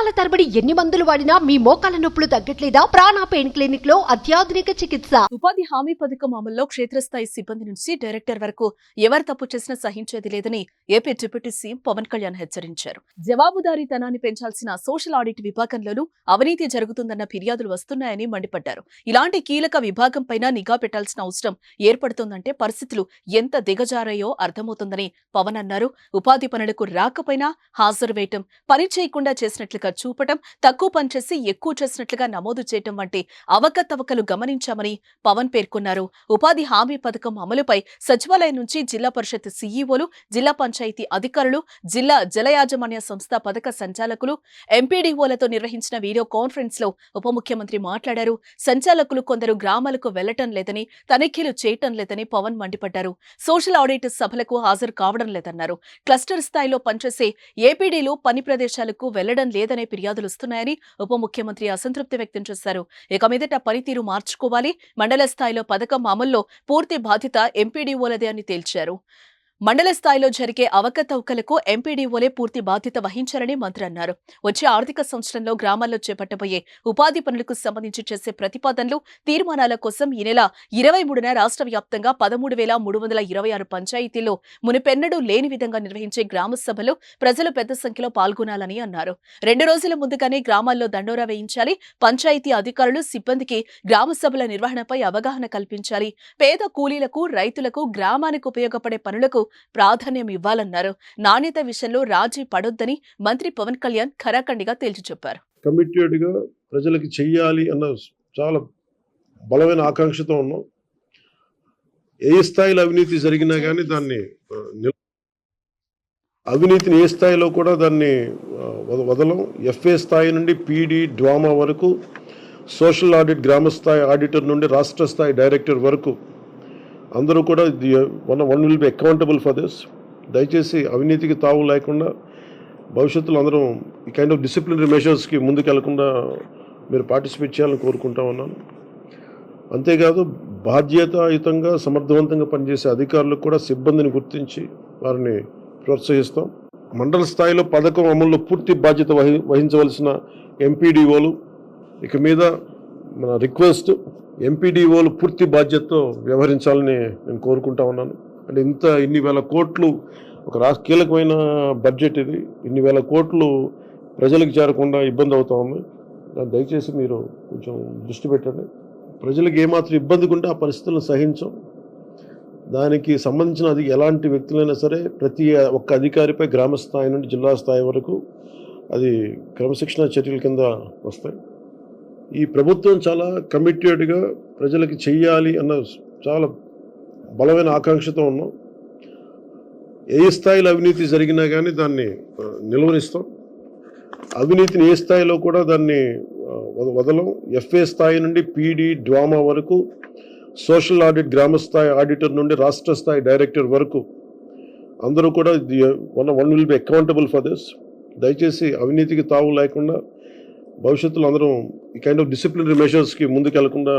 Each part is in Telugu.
సంవత్సరాల తరబడి ఎన్ని మందులు వాడినా మీ మోకాల నొప్పులు తగ్గట్లేదా? ప్రాణ పెయిన్ క్లినిక్లో అత్యాధునిక చికిత్స. ఉపాధి హామీ పథకం అమల్లో క్షేత్రస్థాయి సిబ్బంది నుంచి డైరెక్టర్ వరకు ఎవరు తప్పు చేసినా సహించేది లేదని AP deputy CM Pawan Kalyan హెచ్చరించారు. జవాబుదారీతనాన్ని పెంచాల్సిన సోషల్ ఆడిట్ విభాగంలోనూ అవినీతి జరుగుతుందన్న ఫిర్యాదులు వస్తున్నాయని మండిపడ్డారు. ఇలాంటి కీలక విభాగం పైన నిఘా పెట్టాల్సిన అవసరం ఏర్పడుతోందంటే పరిస్థితులు ఎంత దిగజారాయో అర్థమవుతుందని పవన్ అన్నారు. ఉపాధి పనులకు రాకపోయినా హాజరు వేయటం పని చేయకుండా చేసినట్లుగా చూపటం తక్కువ పనిచేసి ఎక్కువ చేసినట్లుగా నమోదు చేయటం వంటి అవకతవకలు గమనించామని పవన్ పేర్కొన్నారు. ఉపాధి హామీ పథకం అమలుపై సచివాలయం నుంచి జిల్లా పరిషత్ సీఈఓలు జిల్లా పంచాయతీ అధికారులు జిల్లా జలయాజమాన్య సంస్థ పథక సంచాలకులు ఎంపీడీఓలతో నిర్వహించిన వీడియో కాన్ఫరెన్స్లో ఉప ముఖ్యమంత్రి మాట్లాడారు. సంచాలకులు కొందరు గ్రామాలకు వెళ్ళటం లేదని తనిఖీలు చేయటం లేదని పవన్ మండిపడ్డారు. సోషల్ ఆడిట్ సభలకు హాజరు కావడం లేదన్నారు. క్లస్టర్ స్థాయిలో పనిచేసే ఏపీడీలు పని ప్రదేశాలకు వెళ్ళడం లేదని ఫిర్యాదులు వస్తున్నాయని ఉప ముఖ్యమంత్రి అసంతృప్తి వ్యక్తం చేశారు. ఇక మీదట పనితీరు మార్చుకోవాలి. మండల స్థాయిలో పథకం అమల్లో పూర్తి బాధ్యత ఎంపీడీఓలదే అని తేల్చారు. మండల స్థాయిలో జరిగే అవకతవకలకు ఎంపీడీఓలే పూర్తి బాధ్యత వహించారని మంత్రి అన్నారు. వచ్చే ఆర్థిక సంవత్సరంలో గ్రామాల్లో చేపట్టబోయే ఉపాధి పనులకు సంబంధించి చేసే ప్రతిపాదనలు తీర్మానాల కోసం ఈ నెల ఇరవై మూడున రాష్ట్ర వ్యాప్తంగా పదమూడు వేల మూడు వందల ఇరవై ఆరు పంచాయతీల్లో మునిపెన్నడూ లేని విధంగా నిర్వహించే గ్రామ సభలో ప్రజలు పెద్ద సంఖ్యలో పాల్గొనాలని అన్నారు. రెండు రోజుల ముందుగానే గ్రామాల్లో దండోరా వేయించాలి. పంచాయతీ అధికారులు సిబ్బందికి గ్రామ సభల నిర్వహణపై అవగాహన కల్పించాలి. పేద కూలీలకు రైతులకు గ్రామానికి ఉపయోగపడే పనులకు ప్రాధాన్యం ఇవ్వాలన్నారు. నాణ్యత విషయంలో రాజీ పడొద్దని మంత్రి పవన్ కళ్యాణ్ ఖరాఖండిగా తేల్చి చెప్పారు. కమిటెడ్గా ప్రజలకి చెయ్యాలి అన్న చాలా బలమైన ఆకాంక్షతో ఉన్నాం. ఏ స్థాయిలో అవినీతి జరిగినా కానీ దాన్ని అవినీతిని ఏ స్థాయిలో కూడా దాన్ని వదలం. ఎఫ్ఏ స్థాయి నుండి పీడీ డ్వామా వరకు సోషల్ ఆడిట్ గ్రామ స్థాయి ఆడిటర్ నుండి రాష్ట్ర స్థాయి డైరెక్టర్ వరకు అందరూ కూడా one one will be accountable for this దయచేసి అవినీతికి తావు లేకుండా భవిష్యత్తులో అందరం ఈ కైండ్ ఆఫ్ డిసిప్లినరీ మెషర్స్కి ముందుకెళ్ళకుండా మీరు పార్టిసిపేట్ చేయాలని కోరుకుంటా ఉన్నాను. అంతేకాదు బాధ్యతాయుతంగా సమర్థవంతంగా పనిచేసే అధికారులకు కూడా సిబ్బందిని గుర్తించి వారిని ప్రోత్సహిస్తాం. మండల స్థాయిలో పథకం అమల్లో పూర్తి బాధ్యత వహి వహించవలసిన ఎంపీడీఓలు ఇక మీద మన రిక్వెస్ట్ ఎంపీడీఓలు పూర్తి బాధ్యతతో వ్యవహరించాలని నేను కోరుకుంటా ఉన్నాను. అంటే ఇంత ఇన్ని వేల కోట్లు ఒక రాష్ట్ర కీలకమైన బడ్జెట్ ఇది. ఇన్ని వేల కోట్లు ప్రజలకు చేరకుండా ఇబ్బంది అవుతా ఉంది. దాన్ని దయచేసి మీరు కొంచెం దృష్టి పెట్టండి. ప్రజలకు ఏమాత్రం ఇబ్బందిగా ఉంటే ఆ పరిస్థితులను సహించం. దానికి సంబంధించిన అది ఎలాంటి వ్యక్తులైనా సరే ప్రతి ఒక్క అధికారిపై గ్రామ స్థాయి నుండి జిల్లా స్థాయి వరకు అది క్రమశిక్షణ చర్యల కింద వస్తాయి. ఈ ప్రభుత్వం చాలా కమిటెడ్గా ప్రజలకి చెయ్యాలి అన్న చాలా బలమైన ఆకాంక్షతో ఉన్నాం. ఏ స్థాయిలో అవినీతి జరిగినా కానీ దాన్ని నిలువరిస్తాం అవినీతిని ఏ స్థాయిలో కూడా దాన్ని వద- వదలం. ఎఫ్ఏ స్థాయి నుండి పీడీ డ్వామా వరకు సోషల్ ఆడిట్ గ్రామ స్థాయి ఆడిటర్ నుండి రాష్ట్ర స్థాయి డైరెక్టర్ వరకు అందరూ కూడా one one will be accountable for this దయచేసి అవినీతికి తావు లేకుండా భవిష్యత్తులో అందరం ఈ కైండ్ ఆఫ్ డిసిప్లినరీ మెషర్స్కి ముందుకెళ్ళకుండా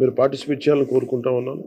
మీరు పార్టిసిపేట్ చేయాలని కోరుకుంటా ఉన్నాను.